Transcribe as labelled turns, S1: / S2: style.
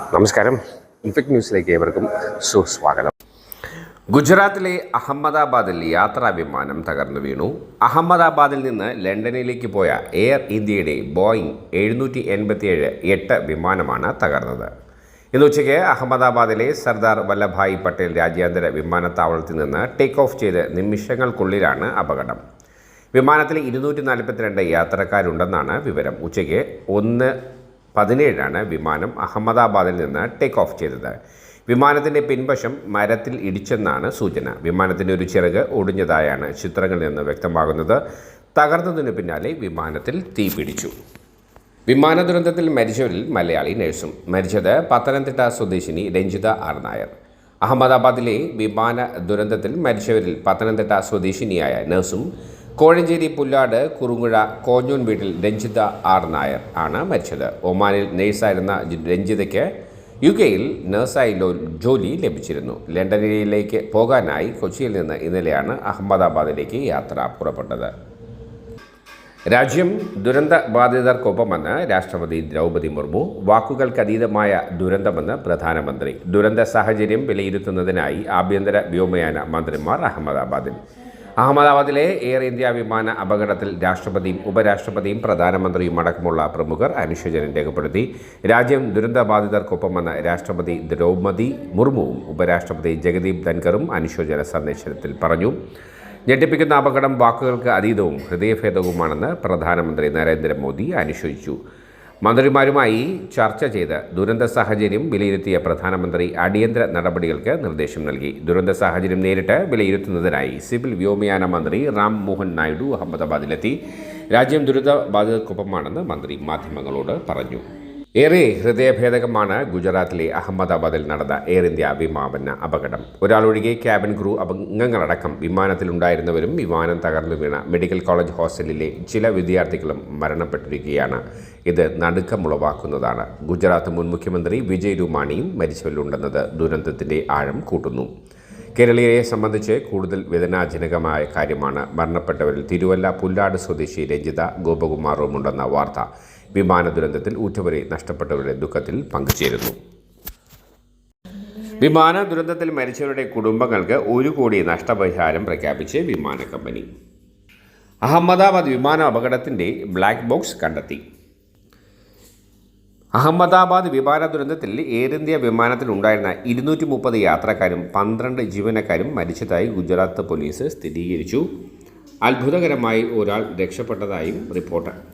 S1: നമസ്കാരം. ഇൻഫെക്ട് ന്യൂസിലേക്ക് ഏവർക്കും സുസ്വാഗതം. ഗുജറാത്തിലെ അഹമ്മദാബാദിൽ യാത്രാ വിമാനം തകർന്നു വീണു. അഹമ്മദാബാദിൽ നിന്ന് ലണ്ടനിലേക്ക് പോയ എയർ ഇന്ത്യയുടെ ബോയിങ് എഴുന്നൂറ്റി എൺപത്തിയേഴ് എട്ട് വിമാനമാണ് തകർന്നത്. ഇന്ന് ഉച്ചയ്ക്ക് അഹമ്മദാബാദിലെ സർദാർ വല്ലഭായ് പട്ടേൽ രാജ്യാന്തര വിമാനത്താവളത്തിൽ നിന്ന് ടേക്ക് ഓഫ് ചെയ്ത് നിമിഷങ്ങൾക്കുള്ളിലാണ് അപകടം. വിമാനത്തിൽ ഇരുന്നൂറ്റി നാൽപ്പത്തിരണ്ട് യാത്രക്കാരുണ്ടെന്നാണ് വിവരം. ഉച്ചയ്ക്ക് ഒന്ന് പതിനേഴാണ് വിമാനം അഹമ്മദാബാദിൽ നിന്ന് ടേക്ക് ഓഫ് ചെയ്തത്. വിമാനത്തിന്റെ പിൻവശം മരത്തിൽ ഇടിച്ചെന്നാണ് സൂചന. വിമാനത്തിന്റെ ഒരു ചിറക് ഒടിഞ്ഞതായാണ് ചിത്രങ്ങളിൽ നിന്ന് വ്യക്തമാകുന്നത്. തകർന്നതിനു പിന്നാലെ വിമാനത്തിൽ തീ പിടിച്ചു. വിമാന ദുരന്തത്തിൽ മരിച്ചവരിൽ മലയാളി നഴ്സും. മരിച്ചത് പത്തനംതിട്ട സ്വദേശിനി രഞ്ജിത ആർ നായർ. അഹമ്മദാബാദിലെ വിമാന ദുരന്തത്തിൽ മരിച്ചവരിൽ പത്തനംതിട്ട സ്വദേശിനിയായ നഴ്സും കോഴഞ്ചേരി പുല്ലാട് കുറുങ്ങുഴ കോഞ്ഞൂൻ വീട്ടിൽ രഞ്ജിത ആർ നായർ ആണ് മരിച്ചത്. ഒമാനിൽ നേഴ്സായിരുന്ന രഞ്ജിതയ്ക്ക് യു കെയിൽ നഴ്സായി ജോലി ലഭിച്ചിരുന്നു. ലണ്ടനിലേക്ക് പോകാനായി കൊച്ചിയിൽ നിന്ന് ഇന്നലെയാണ് അഹമ്മദാബാദിലേക്ക് യാത്ര പുറപ്പെട്ടത്. രാജ്യം ദുരന്ത ബാധിതർക്കൊപ്പമെന്ന് രാഷ്ട്രപതി ദ്രൗപദി മുർമു വാക്കുകൾക്കതീതമായ ദുരന്തമെന്ന് പ്രധാനമന്ത്രി. ദുരന്ത സാഹചര്യം വിലയിരുത്തുന്നതിനായി ആഭ്യന്തര വ്യോമയാന മന്ത്രിമാർ അഹമ്മദാബാദിൽ അഹമ്മദാബാദിലെ എയർ ഇന്ത്യ വിമാന അപകടത്തിൽ രാഷ്ട്രപതിയും ഉപരാഷ്ട്രപതിയും പ്രധാനമന്ത്രിയും അടക്കമുള്ള പ്രമുഖർ അനുശോചനം രേഖപ്പെടുത്തി. രാജ്യം ദുരന്തബാധിതർക്കൊപ്പമെന്ന് രാഷ്ട്രപതി ദ്രൗപദി മുർമുവും ഉപരാഷ്ട്രപതി ജഗദീപ് ധൻകറും അനുശോചന സന്ദേശത്തിൽ പറഞ്ഞു. ഞെട്ടിപ്പിക്കുന്ന അപകടം വാക്കുകൾക്ക് അതീതവും ഹൃദയഭേദവുമാണെന്ന് പ്രധാനമന്ത്രി നരേന്ദ്രമോദി അനുശോചിച്ചു. മന്ത്രിമാരുമായി ചർച്ച ചെയ്ത് ദുരന്ത സാഹചര്യം വിലയിരുത്തിയ പ്രധാനമന്ത്രി അടിയന്തര നടപടികൾക്ക് നിർദ്ദേശം നൽകി. ദുരന്ത സാഹചര്യം നേരിട്ട് വിലയിരുത്തുന്നതിനായി സിവിൽ വ്യോമയാന മന്ത്രി റാം മോഹൻ നായിഡു അഹമ്മദാബാദിലെത്തി. രാജ്യം ദുരിതബാധിതർക്കൊപ്പമാണെന്ന് മന്ത്രി മാധ്യമങ്ങളോട് പറഞ്ഞു. ഏറെ ഹൃദയഭേദകമാണ് ഗുജറാത്തിലെ അഹമ്മദാബാദിൽ നടന്ന എയർ ഇന്ത്യ വിമാപന അപകടം. ഒരാളൊഴികെ ക്യാബിൻ ക്രൂ അംഗങ്ങളടക്കം വിമാനത്തിലുണ്ടായിരുന്നവരും വിമാനം തകർന്നു വീണ മെഡിക്കൽ കോളേജ് ഹോസ്റ്റലിലെ ചില വിദ്യാർത്ഥികളും മരണപ്പെട്ടിരിക്കുകയാണ്. ഇത് നടുക്കമുളവാക്കുന്നതാണ്. ഗുജറാത്ത് മുൻ മുഖ്യമന്ത്രി വിജയ് രൂപാണിയും മരിച്ചവരിലുണ്ടെന്നത് ദുരന്തത്തിന്റെ ആഴം കൂട്ടുന്നു. കേരളീയരെ സംബന്ധിച്ച് കൂടുതൽ വേദനാജനകമായ കാര്യമാണ് മരണപ്പെട്ടവരിൽ തിരുവല്ല പുല്ലാട് സ്വദേശി രഞ്ജിത ഗോപകുമാറുമുണ്ടെന്ന വാർത്ത. വിമാന ദുരന്തത്തിൽ ഊറ്റവരെ നഷ്ടപ്പെട്ടവരുടെ ദുഃഖത്തിൽ പങ്കുചേരുന്നു. വിമാന ദുരന്തത്തിൽ മരിച്ചവരുടെ കുടുംബങ്ങൾക്ക് ഒരു കോടി നഷ്ടപരിഹാരം പ്രഖ്യാപിച്ച് വിമാന കമ്പനി. അഹമ്മദാബാദ് വിമാന അപകടത്തിന്റെ ബ്ലാക്ക് ബോക്സ് കണ്ടെത്തി. അഹമ്മദാബാദ് വിമാന ദുരന്തത്തിൽ എയർ ഇന്ത്യ വിമാനത്തിൽ ഉണ്ടായിരുന്ന ഇരുന്നൂറ്റി മുപ്പത് യാത്രക്കാരും പന്ത്രണ്ട് ജീവനക്കാരും മരിച്ചതായി ഗുജറാത്ത് പോലീസ് സ്ഥിരീകരിച്ചു. അത്ഭുതകരമായി ഒരാൾ രക്ഷപ്പെട്ടതായും റിപ്പോർട്ട്.